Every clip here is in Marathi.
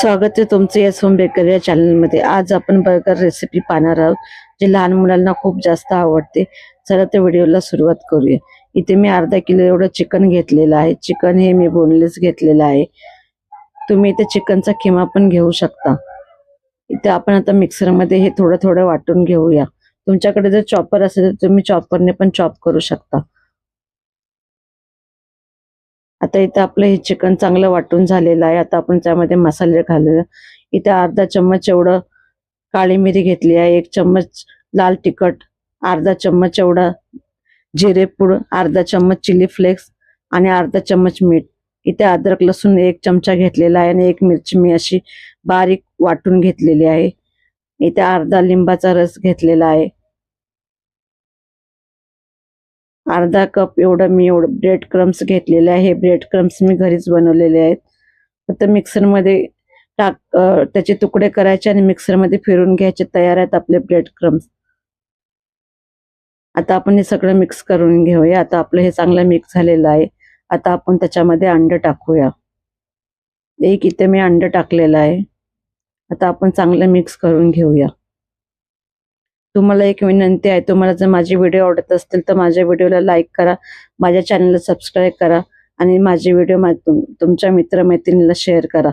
स्वागत आहे तुमचं या सोम बेकर या चॅनलमध्ये आज आपण बर्गर रेसिपी पाहणार आहोत जे लहान मुलांना खूप जास्त आवडते. चला त्या व्हिडिओला सुरुवात करूया. इथे मी अर्धा किलो एवढं चिकन घेतलेलं आहे. चिकन हे मी बोनलेस घेतलेलं आहे. तुम्ही इथे चिकनचा किमा पण घेऊ शकता. इथे आपण आता मिक्सरमध्ये हे थोडं थोडं वाटून घेऊया. तुमच्याकडे जर चॉपर असेल तर तुम्ही चॉपरने पण चॉप करू शकता. आता इथं आपलं हे चिकन चांगलं वाटून झालेलं आहे. आता आपण त्यामध्ये मसाले घालूया. इथे अर्धा चम्मच एवढं काळी मिरी घेतली आहे. एक चम्मच लाल तिखट अर्धा चम्मच एवढा जिरेपूड अर्धा चम्मच चिली फ्लेक्स आणि अर्धा चम्मच मीठ. इथे अद्रक लसूण एक चमचा घेतलेला आहे आणि एक मिरची मी अशी बारीक वाटून घेतलेली आहे. इथे अर्धा लिंबाचा रस घेतलेला आहे. अर्धा कप एवढं मी एवढं ब्रेड क्रम्स घेतलेले आहे. ब्रेड क्रम्स मी घरीच बनवलेले आहेत. फक्त मिक्सरमध्ये टाक त्याचे तुकडे करायचे आणि मिक्सरमध्ये फिरून घ्यायचे. तयार आहेत आपले ब्रेड क्रम्स आता आपण हे सगळं मिक्स करून घेऊया. आता आपलं हे चांगलं मिक्स झालेलं आहे. आता आपण त्याच्यामध्ये अंड टाकूया. एक इथे मी अंड टाकलेलं आहे. आता आपण चांगलं मिक्स करून घेऊया. तुम्हाला एक विनंती आहे तुम्हाला जर माझे व्हिडिओ आवडत असतील तर माझ्या व्हिडिओला लाईक करा माझ्या चॅनलला सबस्क्राईब करा आणि माझे व्हिडिओ तुमच्या मित्रमैत्रिणीला शेअर करा.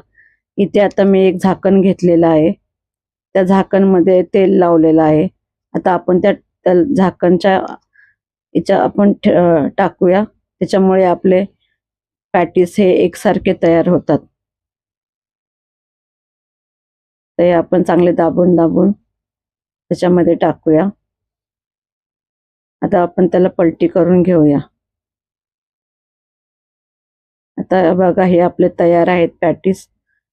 इथे आता मी एक झाकण घेतलेलं आहे. त्या झाकणमध्ये तेल लावलेलं आहे. आता आपण त्या त्या झाकणच्या याच्या आपण टाकूया. त्याच्यामुळे आपले पॅटीस हे एकसारखे तयार होतात. ते आपण चांगले दाबून दाबून त्याच्यामध्ये टाकूया. आता आपण त्याला पलटी करून घेऊया. आता बघा हे आपले तयार आहेत पॅटीस.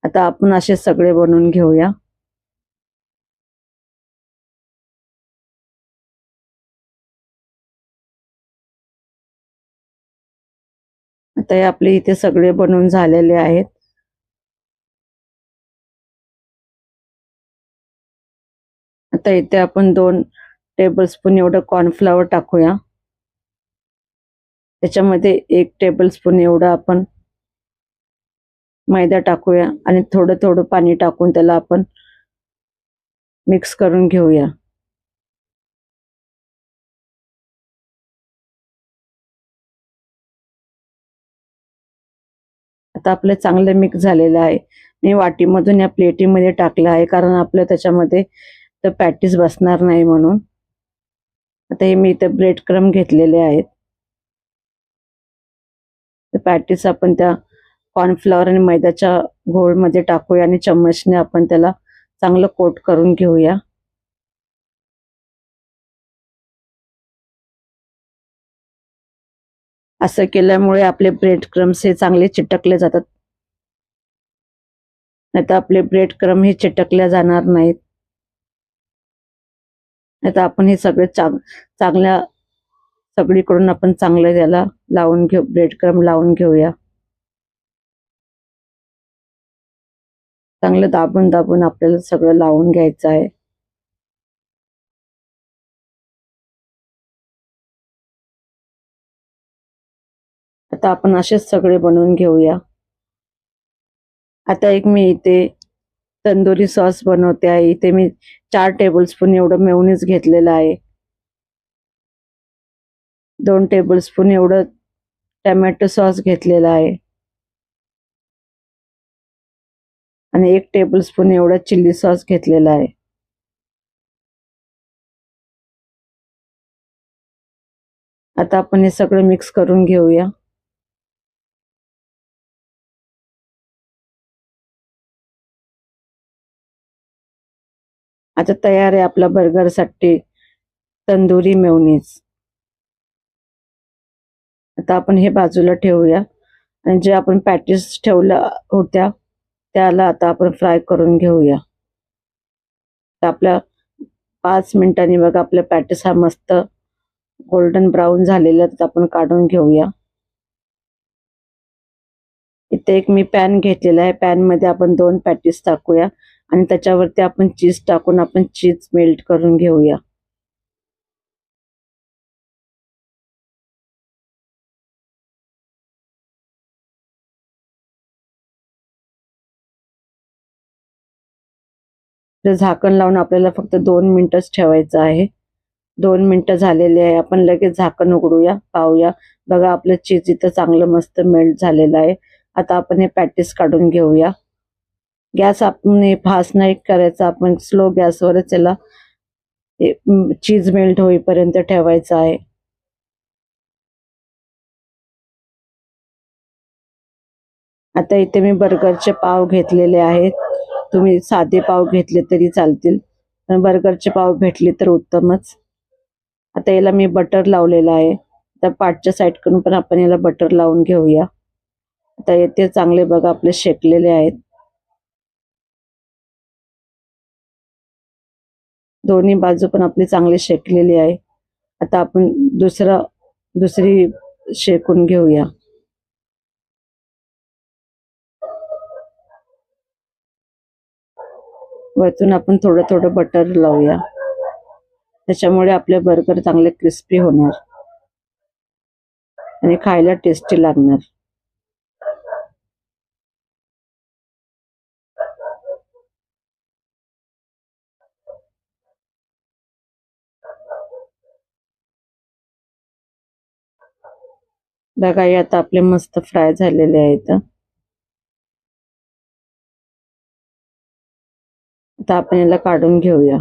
आता आपण असे सगळे बनवून घेऊया. आता हे आपले इथे सगळे बनवून झालेले आहेत. आता इथे आपण दोन टेबल स्पून एवढं कॉर्नफ्लॉवर टाकूया. त्याच्यामध्ये एक टेबल स्पून एवढं आपण मैदा टाकूया आणि थोडं थोडं पाणी टाकून त्याला आपण मिक्स करून घेऊया. आता आपलं चांगलं मिक्स झालेलं आहे. मी वाटीमधून या प्लेटीमध्ये टाकलं आहे कारण आपलं त्याच्यामध्ये तर पॅटीस बसणार नाही म्हणून. आता हे मी इथे ब्रेड क्रम घेतलेले आहेत. तर पॅटीस आपण त्या कॉर्नफ्लॉवर आणि मैद्याच्या घोळमध्ये टाकूया आणि चम्मचने आपण त्याला चांगलं कोट करून घेऊया. असं केल्यामुळे आपले ब्रेड क्रम्स हे चांगले चिटकले जातात. नाही तर आपले ब्रेड क्रम हे चिटकल्या जाणार नाहीत. नाही तर आपण हे सगळे चांग चांगल्या सगळीकडून आपण चांगलं त्याला लावून घेऊ ब्रेड क्रम लावून घेऊया. चांगलं दाबून दाबून आपल्याला सगळं लावून घ्यायचं आहे. आता आपण असेच सगळे बनवून घेऊया. आता एक मी इथे तंदुरी सॉस बनवते आहे इथे मी चार टेबल स्पून एवढं मेवणीच घेतलेलं आहे. दोन टेबल स्पून एवढं टमॅटो सॉस घेतलेला आहे. आणि एक टेबल स्पून एवढा चिल्ली सॉस घेतलेला आहे. आता आपण हे सगळं मिक्स करून घेऊया. आता तयार आहे आपला बर्गरसाठी तंदुरी मेवनीज आता आपण हे बाजूला ठेवूया. आणि जे आपण पॅटीस ठेवल्या होत्या त्याला आता आपण फ्राय करून घेऊया. तर आपल्या पाच मिनिटांनी बघा आपल्या पॅटीस हा मस्त गोल्डन ब्राऊन झालेला तर आपण काढून घेऊया. इथे एक मी पॅन घेतलेला आहे. पॅनमध्ये आपण दोन पॅटीस टाकूया. आणि त्याच्यावरती आपण चीज टाकून आपण चीज मेल्ट करून घेऊया. तर झाकण लावून आपल्याला फक्त दोन मिनिटच ठेवायचं आहे. दोन मिनिटं झालेली आहे. आपण लगेच झाकण उघडूया पाहूया. बघा आपलं चीज इथं चांगलं मस्त मेल्ट झालेलं आहे. आता आपण हे पॅटीस काढून घेऊया. गॅस आपण फास्ट नाही करायचा आपण स्लो गॅसवरच याला चीज मेल्ट होईपर्यंत ठेवायचा आहे. आता इथे मी बर्गरचे पाव घेतलेले आहेत. तुम्ही साधे पाव घेतले तरी चालतील. पण बर्गरचे पाव भेटले तर उत्तमच. आता याला मी बटर लावलेलं आहे. तर पाठच्या साईडकडून पण आपण याला बटर लावून घेऊया. आता येथे चांगले बघा आपले शेकलेले आहेत. दोन्ही बाजू पण आपली चांगली शेकलेली आहे. आता आपण दुसरा दुसरी शेकून घेऊया. वरतून आपण थोडं थोडं बटर लावूया. त्याच्यामुळे आपले बर्गर चांगले क्रिस्पी होणार. आणि खायला टेस्टी लागणार. बघा हे आता आपले मस्त फ्राय झालेले आहेत. आता आपण याला काढून घेऊया.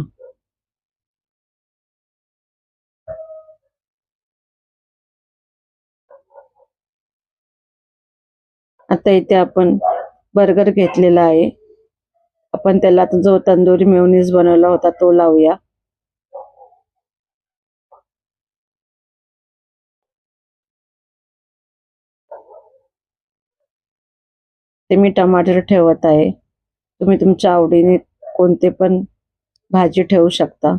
आता इथे आपण बर्गर घेतलेला आहे. आपण त्याला जो तंदुरी मेवनीज बनवला होता तो लावूया. ते मी टमाटर ठेवत आहे. तुम्ही तुमच्या आवडीने कोणते पण भाजी ठेवू शकता.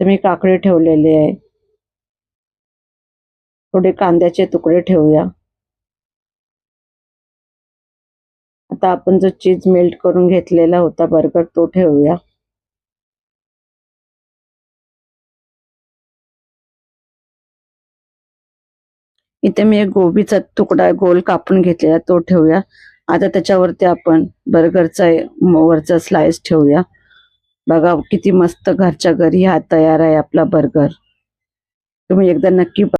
तर मी काकडे ठेवलेले आहे. थोडे कांद्याचे तुकडे ठेवूया. आता आपण जो चीज मेल्ट करून घेतलेला होता बर्गर तो ठेवूया. इथे मी एक गोबीचा तुकडा गोल कापून घेतलेला तो ठेवूया. आता त्याच्यावरती आपण बर्गरचा वरचा स्लाइस ठेवूया. बघा किती मस्त घरच्या घरी हा तयार आहे आपला बर्गर. तुम्ही एकदा नक्की